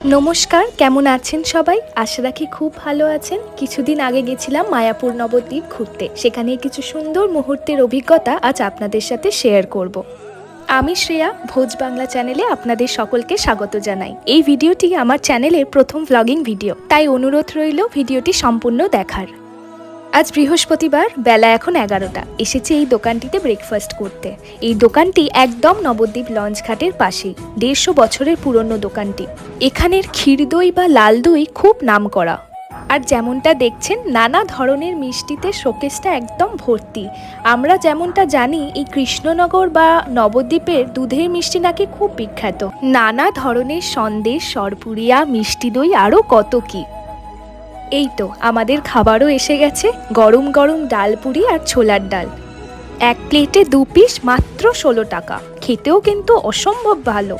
নমস্কার, কেমন আছেন সবাই? আশা রাখি খুব ভালো আছেন। কিছুদিন আগে গেছিলাম মায়াপুর নবদ্বীপ ঘুরতে। সেখানে কিছু সুন্দর মুহূর্তের অভিজ্ঞতা আজ আপনাদের সাথে শেয়ার করব। আমি শ্রেয়া, ভোজ বাংলা চ্যানেলে আপনাদের সকলকে স্বাগত জানাই। এই ভিডিওটি আমার চ্যানেলের প্রথম ভ্লগিং ভিডিও তাই অনুরোধ রইল ভিডিওটি সম্পূর্ণ দেখার। আজ বৃহস্পতিবার, বেলা এখন এগারোটা। এসেছে এই দোকানটিতে ব্রেকফাস্ট করতে। এই দোকানটি একদম নবদ্বীপ লঞ্চ ঘাটের পাশেই, দেড়শো বছরের পুরনো দোকানটি। এখানের ক্ষীর দই বা লাল দই খুব নাম করা আর যেমনটা দেখছেন, নানা ধরনের মিষ্টিতে শোকেসটা একদম ভর্তি। আমরা যেমনটা জানি, এই কৃষ্ণনগর বা নবদ্বীপের দুধের মিষ্টি নাকি খুব বিখ্যাত। নানা ধরনের সন্দেশ, সরপুরিয়া, মিষ্টি দই, আরও কত কী। এই তো আমাদের খাবারও এসে গেছে, গরম গরম ডাল পুরি আর ছোলার ডাল। এক প্লেটে দু পিস মাত্র ষোলো টাকা, খেতেও কিন্তু অসম্ভব ভালো।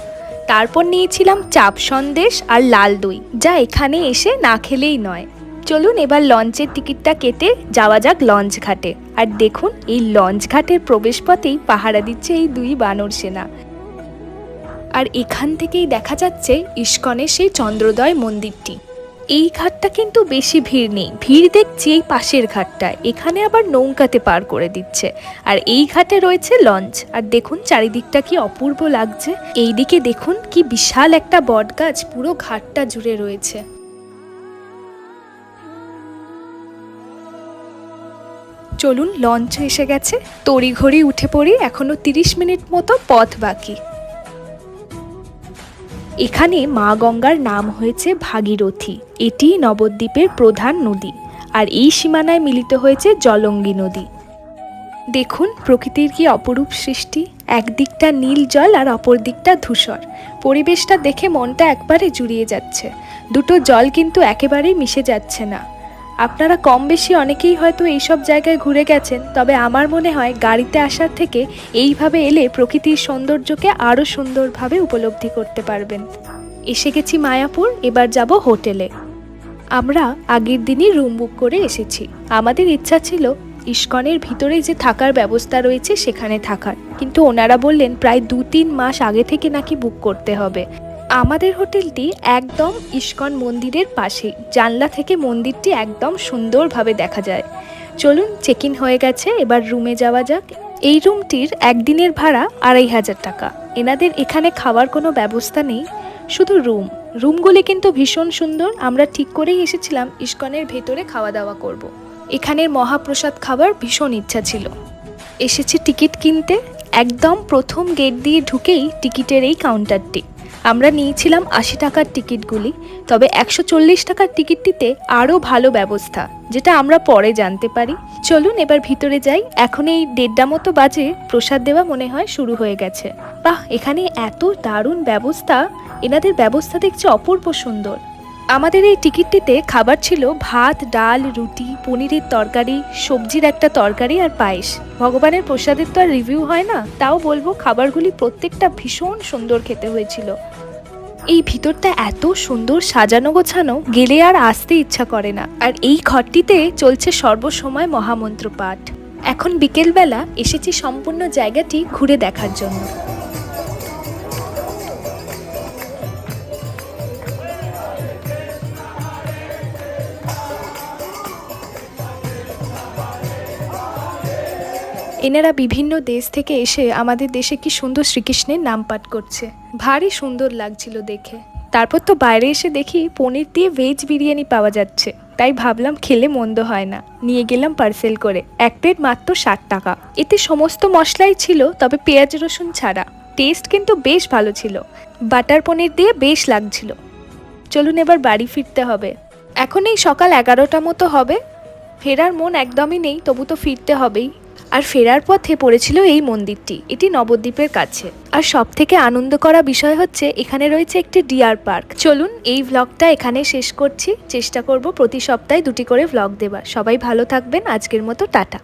তারপর নিয়েছিলাম চাপ সন্দেশ আর লাল দই, যা এখানে এসে না খেলেই নয়। চলুন এবার লঞ্চের টিকিটটা কেটে যাওয়া যাক লঞ্চ ঘাটে। আর দেখুন, এই লঞ্চ ঘাটের প্রবেশপথেই পাহারা দিচ্ছে এই দুই বানর সেনা। আর এখান থেকেই দেখা যাচ্ছে ইস্কনের সেই চন্দ্রোদয় মন্দিরটি। এই ঘাটটা কিন্তু বেশি ভিড় নেই। ভিড় দেখছি এই পাশের ঘাটটা। এখানে আবার নৌকাতে পার করে দিচ্ছে। আর এই ঘাটে রয়েছে লঞ্চ। আর দেখুন, চারিদিকটা কি অপূর্ব লাগছে। এইদিকে দেখুন, কি বিশাল একটা বটগাছ। পুরো ঘাটটা জুড়ে রয়েছে। চলুন, লঞ্চ এসে গেছে। তড়িঘড়ি উঠে পড়ি এখনও তিরিশ মিনিট মতো পথ বাকি। এখানে মা গঙ্গার নাম হয়েছে ভাগীরথী। এটি নবদ্বীপের প্রধান নদী আর এই সীমানায় মিলিত হয়েছে জলঙ্গি নদী। দেখুন প্রকৃতির কি অপরূপ সৃষ্টি। একদিকটা নীল জল আর অপর দিকটা ধূসর। পরিবেশটা দেখে মনটা একবারে জুড়িয়ে যাচ্ছে। দুটো জল কিন্তু একেবারেই মিশে যাচ্ছে না। আপনারা কম বেশি অনেকেই হয়তো এইসব জায়গায় ঘুরে গেছেন, তবে আমার মনে হয় গাড়িতে আসার থেকে এইভাবে এলে প্রকৃতির সৌন্দর্যকে আরও সুন্দরভাবে উপলব্ধি করতে পারবেন। এসে গেছি মায়াপুর, এবার যাব হোটেলে। আমরা আগের দিনই রুম বুক করে এসেছি। আমাদের ইচ্ছা ছিল ইস্কনের ভিতরে যে থাকার ব্যবস্থা রয়েছে সেখানে থাকার, কিন্তু ওনারা বললেন প্রায় দু তিন মাস আগে থেকে নাকি বুক করতে হবে। আমাদের হোটেলটি একদম ইস্কন মন্দিরের পাশেই জানলা থেকে মন্দিরটি একদম সুন্দরভাবে দেখা যায়। চলুন চেক ইন হয়ে গেছে, এবার রুমে যাওয়া যাক। এই রুমটির একদিনের ভাড়া আড়াই হাজার টাকা। এনাদের এখানে খাওয়ার কোনো ব্যবস্থা নেই, শুধু রুম রুমগুলি কিন্তু ভীষণ সুন্দর। আমরা ঠিক করেই এসেছিলাম ইস্কনের ভেতরে খাওয়া দাওয়া করব। এখানের মহাপ্রসাদ খাবার ভীষণ ইচ্ছা ছিল। এসেছি টিকিট কিনতে। একদম প্রথম গেট দিয়ে ঢুকেই টিকিটের এই কাউন্টারটি আমরা নিয়েছিলাম আশি টাকার টিকিটগুলি, তবে একশো চল্লিশ টাকার টিকিটটিতে আরও ভালো ব্যবস্থা, যেটা আমরা পরে জানতে পারি। চলুন এবার ভিতরে যাই। এখন এই দেড়টা মতো বাজে, প্রসাদ দেওয়া মনে হয় শুরু হয়ে গেছে। বাহ, এখানে এত দারুণ ব্যবস্থা! এনাদের ব্যবস্থা দেখছি অপূর্ব সুন্দর। আমাদের এই টিকিটটিতে খাবার ছিল ভাত, ডাল, রুটি পনিরের তরকারি, সবজির একটা তরকারি আর পায়েস। ভগবানের প্রসাদের তো আর রিভিউ হয় না। তাও বলব খাবারগুলি প্রত্যেকটা ভীষণ সুন্দর খেতে হয়েছিল। এই ভিতরটা এত সুন্দর সাজানো গোছানো, গেলে আর আসতে ইচ্ছা করে না। আর এই ঘরটিতে চলছে সর্বসময় মহামন্ত্র পাঠ এখন বিকেলবেলা এসেছি সম্পূর্ণ জায়গাটি ঘুরে দেখার জন্য। এনারা বিভিন্ন দেশ থেকে এসে আমাদের দেশে কি সুন্দর শ্রীকৃষ্ণের নাম পাঠ করছে। ভারী সুন্দর লাগছিল দেখে। তারপর তো বাইরে এসে দেখি পনির দিয়ে ভেজ বিরিয়ানি পাওয়া যাচ্ছে। তাই ভাবলাম খেলে মন্দ হয় না। নিয়ে গেলাম পার্সেল করে। এক প্লেট মাত্র ষাট টাকা। এতে সমস্ত মশলাই ছিল, তবে পেঁয়াজ রসুন ছাড়া। টেস্ট কিন্তু বেশ ভালো ছিল। বাটার পনির দিয়ে বেশ লাগছিল। চলুন এবার বাড়ি ফিরতে হবে। এখন এই সকাল এগারোটা মতো হবে। ফেরার মন একদমই নেই, তবু তো ফিরতে হবেই। আর ফেরার পথে পড়েছিল এই মন্দিরটি। এটি নবদ্বীপের কাছে। আর সব থেকে আনন্দ করা বিষয় হচ্ছে, এখানে রয়েছে একটি ডিয়ার পার্ক। চলুন, এই ভ্লগটা এখানে শেষ করছি। চেষ্টা করব প্রতি সপ্তাহে দুটি করে ভ্লগ দেবার। সবাই ভালো থাকবেন। আজকের মতো টাটা।